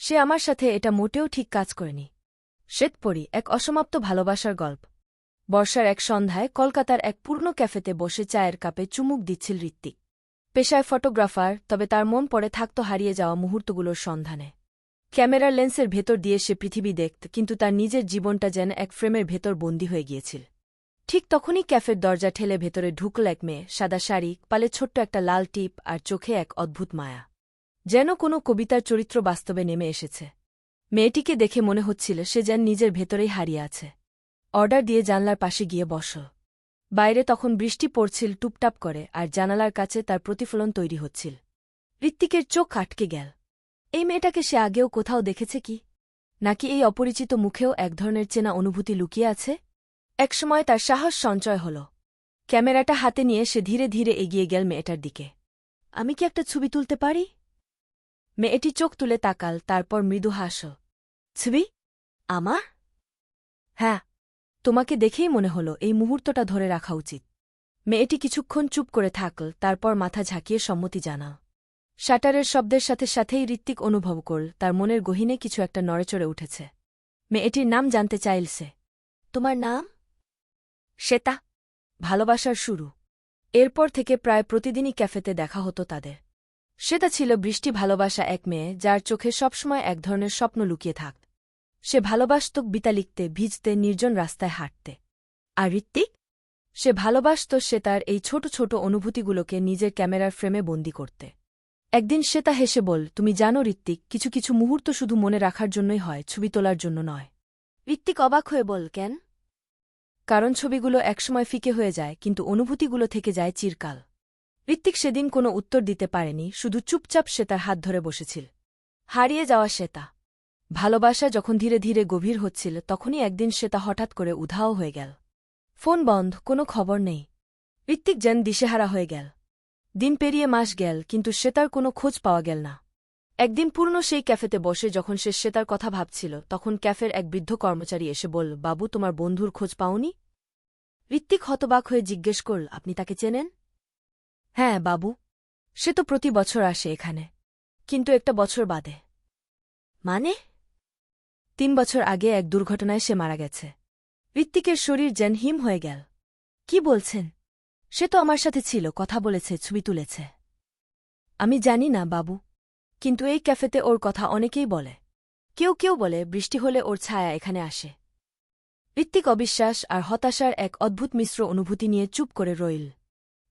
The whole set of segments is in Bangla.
সে আমার সাথে এটা মোটেও ঠিক কাজ করেনি। শ্বেতপরি এক অসমাপ্ত ভালোবাসার গল্প। বর্ষার এক সন্ধ্যায় কলকাতার এক পূর্ণ ক্যাফেতে বসে চায়ের কাপে চুমুক দিচ্ছিল ঋত্বিক। পেশায় ফটোগ্রাফার, তবে তার মন পড়ে থাকত হারিয়ে যাওয়া মুহূর্তগুলোর সন্ধানে। ক্যামেরার লেন্সের ভেতর দিয়ে সে পৃথিবী দেখত, কিন্তু তার নিজের জীবনটা যেন এক ফ্রেমের ভেতর বন্দী হয়ে গিয়েছিল। ঠিক তখনই ক্যাফের দরজা ঠেলে ভেতরে ঢুকল এক মেয়ে, সাদা শাড়ি, পালে ছোট্ট একটা লাল টিপ আর চোখে এক অদ্ভুত মায়া। যেন কোনো কবিতার চরিত্র বাস্তবে নেমে এসেছে। মেয়েটিকে দেখে মনে হচ্ছিল সে যেন নিজের ভেতরেই হারিয়ে আছে। অর্ডার দিয়ে জানলার পাশে গিয়ে বস। বাইরে তখন বৃষ্টি পড়ছিল, টুপটাপ করে, আর জানালার কাছে তার প্রতিফলন তৈরি হচ্ছিল। ঋত্বিকের চোখ আটকে গেল। এই মেয়েটাকে সে আগেও কোথাও দেখেছে কি? নাকি এই অপরিচিত মুখেও এক ধরনের চেনা অনুভূতি লুকিয়ে আছে? একসময় তার সাহস সঞ্চয় হল। ক্যামেরাটা হাতে নিয়ে সে ধীরে ধীরে এগিয়ে গেল মেয়েটার দিকে। আমি কি একটা ছবি তুলতে পারি? মেয়েটি চোখ তুলে তাকাল, তারপর মৃদু হাস। ছবি? আমার? হ্যাঁ তোমাকে দেখেই মনে হল, এই মুহূর্তটা ধরে রাখা উচিত। মেয়েটি কিছুক্ষণ চুপ করে থাকল, তারপর মাথা ঝাঁকিয়ে সম্মতি জানাল শাটারের শব্দের সাথে সাথেই ঋত্বিক অনুভব করল, তার মনের গহিনে কিছু একটা নড়েচড়ে উঠেছে। মেয়েটির নাম জানতে চাইলছে। তোমার নাম? শ্বেতা, ভালোবাসার শুরু। এরপর থেকে প্রায় প্রতিদিনই ক্যাফেতে দেখা হতো তাদের। শ্বেতা ছিল বৃষ্টি ভালোবাসা এক মেয়ে যার চোখে সবসময় এক ধরনের স্বপ্ন লুকিয়ে থাকত সে ভালোবাসত বিতা লিখতে ভিজতে নির্জন রাস্তায় হাঁটতে। আর ঋত্বিক? সে ভালোবাসত সে তার এই ছোট ছোট অনুভূতিগুলোকে নিজের ক্যামেরার ফ্রেমে বন্দি করতে। একদিন শ্বেতা হেসে বল তুমি জানো ঋত্বিক কিছু কিছু মুহূর্ত শুধু মনে রাখার জন্যই হয় ছবি তোলার জন্য নয়। ঋত্বিক অবাক হয়ে বল কেন? কারণ ছবিগুলো একসময় ফিকে হয়ে যায় কিন্তু অনুভূতিগুলো থেকে যায় চিরকাল। ঋত্বিক সেদিন কোনো উত্তর দিতে পারেনি, শুধু চুপচাপ সে তার হাত ধরে বসেছিল। হারিয়ে যাওয়া শ্বেতা। ভালোবাসা যখন ধীরে ধীরে গভীর হচ্ছিল, তখনই একদিন শ্বেতা হঠাৎ করে উধাও হয়ে গেল। ফোন বন্ধ, কোনো খবর নেই। ঋত্বিক যেন দিশেহারা হয়ে গেল। দিন পেরিয়ে মাস গেল, কিন্তু শ্বেতার কোনো খোঁজ পাওয়া গেল না। একদিন পূর্ণ সেই ক্যাফেতে বসে যখন সে শ্বেতার কথা ভাবছিল, তখন ক্যাফের এক বৃদ্ধ কর্মচারী এসে বল বাবু, তোমার বন্ধুর খোঁজ পাওনি? ঋত্বিক হতবাক হয়ে জিজ্ঞেস করল, আপনি তাকে চেনেন? হ্যাঁ বাবু, সে তো প্রতি বছর আসে এখানে, কিন্তু একটা বছর বাদে। মানে? তিন বছর আগে এক দুর্ঘটনায় সে মারা গেছে। ঋত্বিকের শরীর যেন হিম হয়ে গেল। কি বলছেন? সে তো আমার সাথে ছিল, কথা বলেছে, ছবি তুলেছে। আমি জানি না, বাবু, কিন্তু এই ক্যাফেতে ওর কথা অনেকেই বলে। কেউ কেউ বলে, বৃষ্টি হলে ওর ছায়া এখানে আসে। ঋত্বিক অবিশ্বাস আর হতাশার এক অদ্ভুত মিশ্র অনুভূতি নিয়ে চুপ করে রইল।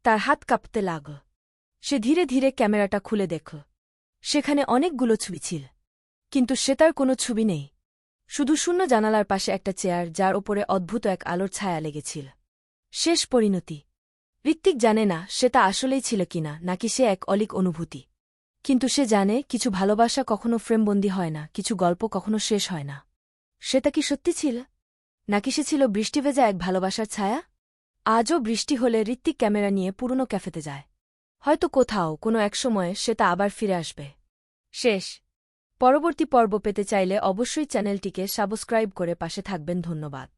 তার হাত কাঁপতে লাগল সে ধীরে ধীরে ক্যামেরাটা খুলে দেখল সেখানে অনেকগুলো ছবি ছিল, কিন্তু সে তার কোনো ছবি নেই। শুধু শূন্য জানালার পাশে একটা চেয়ার যার ওপরে অদ্ভুত এক আলোর ছায়া লেগেছিল। শেষ পরিণতি। ঋত্বিক জানে না সে তা আসলেই ছিল কিনা নাকি সে এক অলিক অনুভূতি। কিন্তু সে জানে কিছু ভালোবাসা কখনো ফ্রেমবন্দি হয় না, কিছু গল্প কখনো শেষ হয় না। সেটা কি সত্যি ছিল? নাকি সে ছিল বৃষ্টিভেজা এক ভালোবাসার ছায়া? আজও বৃষ্টি হলে ঋত্বিক ক্যামেরা নিয়ে পুরনো ক্যাফেতে যায়। হয়তো কোথাও কোনো একসময়ে সে তা আবার ফিরে আসবে। শেষ। পরবর্তী পর্ব পেতে চাইলে অবশ্যই চ্যানেলটিকে সাবস্ক্রাইব করে পাশে থাকবেন। ধন্যবাদ।